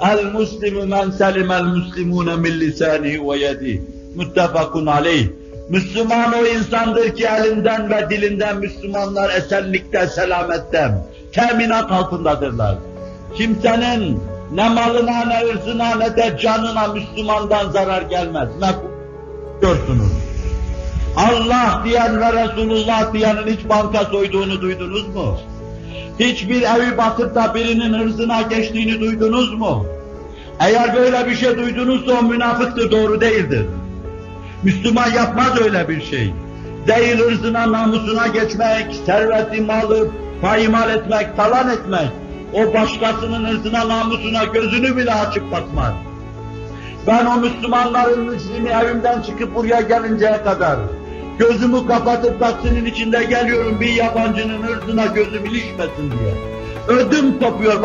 El muslimu men selimel muslimune min lisanihi ve yedihi. Muttefakun aleyh. Müslüman o insandır ki elinden ve dilinden Müslümanlar esenlikte, selamette, teminat altındadırlar. Kimsenin ne malına, ne ırzına, ne de canına Müslümandan zarar gelmez. Ne diyorsunuz? Allah diyen ve Resulullah diyenin hiç banka soyduğunu duydunuz mu? Hiçbir evi basıp da birinin hırzına geçtiğini duydunuz mu? Eğer böyle bir şey duydunuzsa o münafıktır, doğru değildir. Müslüman yapmaz öyle bir şey. Değil ırzına, namusuna geçmek, serveti, malı payimal etmek, talan etmek. O başkasının ırzına, namusuna gözünü bile açıp bakmaz. Ben o Müslümanların Müslimi evimden çıkıp buraya gelinceye kadar gözümü kapatıp taksinin içinde geliyorum bir yabancının ırzına gözüm ilişmesin diye. Ödüm kopuyor.